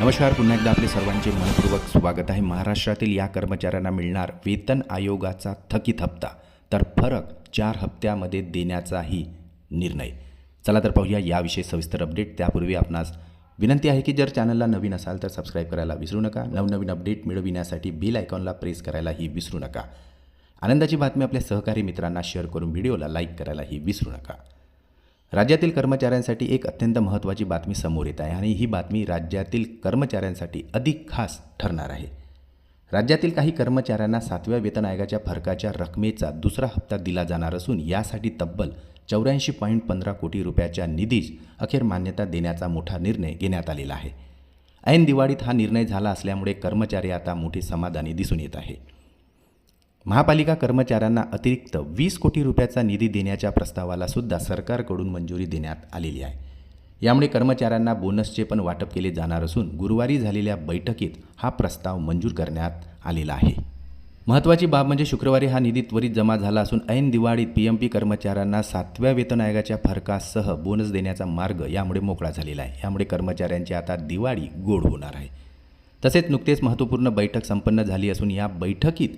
नमस्कार पुन्हा एकदा आपले सर्वांचे मनपूर्वक स्वागत आहे. महाराष्ट्रातील या कर्मचाऱ्यांना मिळणार वेतन आयोगाचा थकीत हप्ता. तर फरक चार हप्त्यामध्ये देण्याचाही निर्णय. चला तर पाहूया याविषयी सविस्तर अपडेट त्यापूर्वी आपणास विनंती आहे की जर चॅनलला नवीन असाल तर सबस्क्राईब करायला विसरू नका. नवनवीन अपडेट मिळविण्यासाठी बेल आयकॉनला प्रेस करायलाही विसरू नका. आनंदाची बातमी आपल्या सहकारी मित्रांना शेअर करून व्हिडिओला लाईक करायलाही विसरू नका. राज्यातील कर्मचाऱ्यांसाठी एक अत्यंत महत्त्वाची बातमी समोर येत आहे आणि ही बातमी राज्यातील कर्मचाऱ्यांसाठी अधिक खास ठरणार आहे. राज्यातील काही कर्मचाऱ्यांना सातव्या वेतन आयोगाच्या फरकाच्या रकमेचा दुसरा हप्ता दिला जाणार असून यासाठी तब्बल चौऱ्याऐंशी पॉईंट पंधरा कोटी रुपयाच्या निधीस अखेर मान्यता देण्याचा मोठा निर्णय घेण्यात आलेला आहे. ऐन दिवाळीत हा निर्णय झाला असल्यामुळे कर्मचारी आता मोठे समाधानी दिसून येत आहे. महापालिका कर्मचाऱ्यांना अतिरिक्त वीस कोटी रुपयाचा निधी देण्याच्या प्रस्तावाला सुद्धा सरकारकडून मंजुरी देण्यात आलेली आहे. यामुळे कर्मचाऱ्यांना बोनसचे पण वाटप केले जाणार असून गुरुवारी झालेल्या बैठकीत हा प्रस्ताव मंजूर करण्यात आलेला आहे. महत्त्वाची बाब म्हणजे शुक्रवारी हा निधी त्वरित जमा झाला असून ऐन दिवाळीत पी एम पी कर्मचाऱ्यांना सातव्या वेतन आयोगाच्या फरकासह बोनस देण्याचा मार्ग यामुळे मोकळा झालेला आहे. यामुळे कर्मचाऱ्यांची आता दिवाळी गोड होणार आहे. तसेच नुकतेच महत्त्वपूर्ण बैठक संपन्न झाली असून या बैठकीत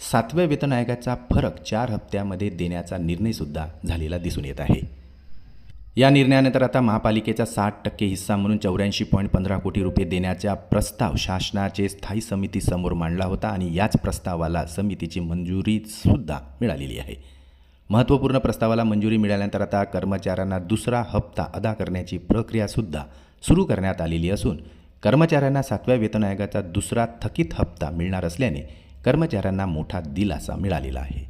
सातव्या वेतन आयोगाचा फरक चार हप्त्यामध्ये देण्याचा निर्णयसुद्धा झालेला दिसून येत आहे. या निर्णयानंतर आता महापालिकेचा साठ टक्के हिस्सा म्हणून चौऱ्याऐंशी पॉईंट पंधरा कोटी रुपये देण्याचा प्रस्ताव शासनाचे स्थायी समितीसमोर मांडला होता आणि याच प्रस्तावाला समितीची मंजुरीसुद्धा मिळालेली आहे. महत्त्वपूर्ण प्रस्तावाला मंजुरी मिळाल्यानंतर आता कर्मचाऱ्यांना दुसरा हप्ता अदा करण्याची प्रक्रियासुद्धा सुरू करण्यात आलेली असून कर्मचाऱ्यांना सातव्या वेतन आयोगाचा दुसरा थकीत हप्ता मिळणार असल्याने कर्मचाऱ्यांना मोठा दिलासा मिळालेला आहे.